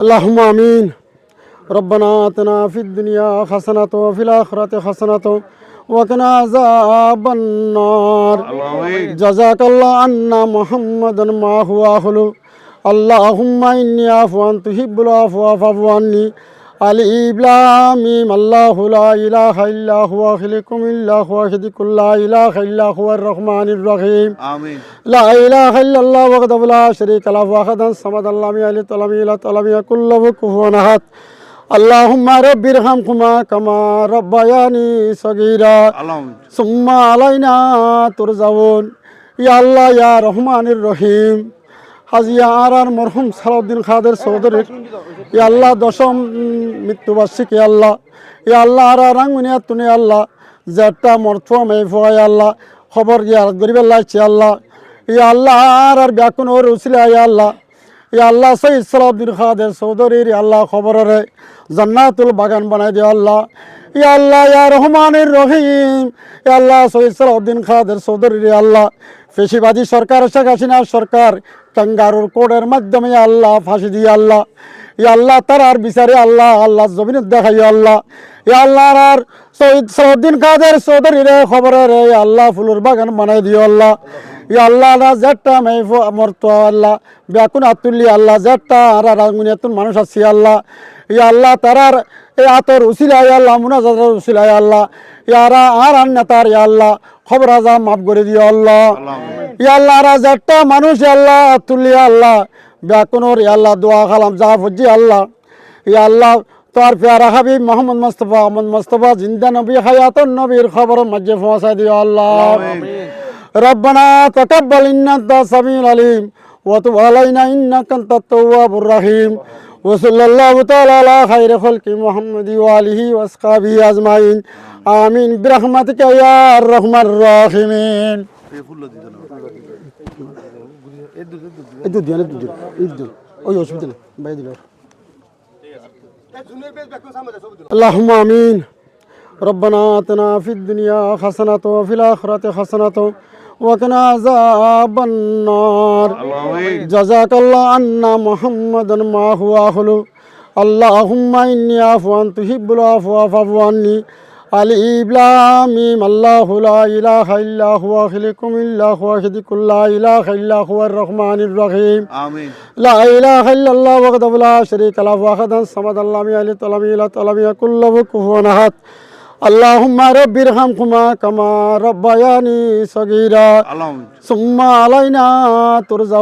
اللهم آمين. ربنا آتنا في الدنيا حسنة وفي الآخرة حسنة وقنا عذاب النار. جزاك الله عنا محمدا ما هو اهله اللهم إني عفو تحب العفو فاعف عني. আলিবলামিম আল্লাহুলা ইলাহ ইল্লাহু আখিলিকুম ইল্লাহু আখিদিকুল্লা ইলাহ ইল্লাহু আর রহমানির রহিম। লা ইলাহ ইল্লাল্লাহ ওয়াহদাহু লা শারীকা লাহু ওয়াহদান সামাদ আল্লামি আলি তালামি ইলা তালামি কুল্লাহু কুফুয়ান আহাদ। আল্লাহুম্মা রাব্বির হামকুমা কামা রব্বায়ানি সগীরা। সুম্মা আলাইনা তুরজাউন। ইয়া আল্লাহ ইয়া রহমানির রহিম। হাজিয়া আর আর মরহুম সালাউদ্দিন খাদের চৌধুরীর ই আল্লাহ দশম মৃত্যুবার্ষিকী আল্লাহ। ই আল্লাহ আর আর রাঙ্গুনিয়া তুনি আল্লাহ। জেঠটা মরথুয়া মেফুয়া আল্লাহ। খবর গিয়া গরিবের লাগছে আল্লাহ। ই আল্লাহ আর আর ব্যাকুন ওর উসলে আল্লাহ। ইয়া আল্লাহ সৈয়দ সালাউদ্দিন খাদের চৌধুরীর আল্লাহ খবরের জান্নাতুল বাগান বানাই দিও আল্লাহ। ইয়া আল্লাহ, ইয়া রহমানের রহিম। ইয়া আল্লাহ সৈয়দ সালাউদ্দিন খাদের চৌধুরীর আল্লাহ। পেশিবাদী সরকার, শেখ হাসিনা সরকার, কাঙ্গারুর কোডের মাধ্যমে আল্লাহ ফাঁসি দিয়ে আল্লাহ। ইয়া আল্লাহ তার আর বিচারে আল্লাহ আল্লাহ জমিনে দেখাই আল্লাহ। ইয়া আল্লাহ আর সৈয়দ সালাউদ্দিন খাদের চৌধুরীর খবরের ইয়া আল্লাহ ফুলের বাগান বানাই দিও আল্লাহ। ই আল্লাহ না জেটটা মেহফু মরতো আল্লাহ ব্যাকুন আতুল্লি আল্লাহ জেটটা আর রাগুনিয়াতুন মানুষ আছি আল্লাহ। ইয়া আল্লাহ তারার এই আতর উসিলাই আল্লাহ মুনাজাতের উসিলাই আল্লাহ। ইয়ারা আর আন নেতার ইয়া আল্লাহ খবর আজা মাফ করে দিও আল্লাহ। ইয়া আল্লাহ আর জেটটা মানুষ আল্লাহ আতুল্লি আল্লাহ। ব্যাকুনর ইয়া আল্লাহ দোয়া খালাম যা ফুজি আল্লাহ ইয়া আল্লাহ তোর প্যারা হাবিব মোহাম্মদ মুস্তফা আহমদ মুস্তফা জিন্দা নবী হায়াতুন নবীর খবর মজ্জে পৌঁছাই দিও আল্লাহ ربنا تقبل إنك أنت السميع العليم وتب علينا إنك أنت التواب الرحيم وصلى الله تعالى على خير خلق محمد وآله وأصحابه أجمعين آمين برحمتك يا أرحم الراحمين ادو ديان ادو. يعني ادو الدود أيوه بدنا؟ بعيد اللهم آمين. ربنا آتنا في الدنيا حسنة وفي الآخرة حسنة وقنا عذاب النار. جزاك الله عنا محمد ما هو اهله اللهم إني عفوا تحب العفو فاعف عني. الإبلام الله لا إله إلا هو خلقكم إلا هو خدكم لا إله إلا هو الرحمن الرحيم آمين لا إله إلا الله وحده لا شريك له وحده صمد الله من أهل طلبي لا طلبي كل وكفوا نهت اللهم رب ارحمكما كما ربياني صغيرا ثم علينا ترجعون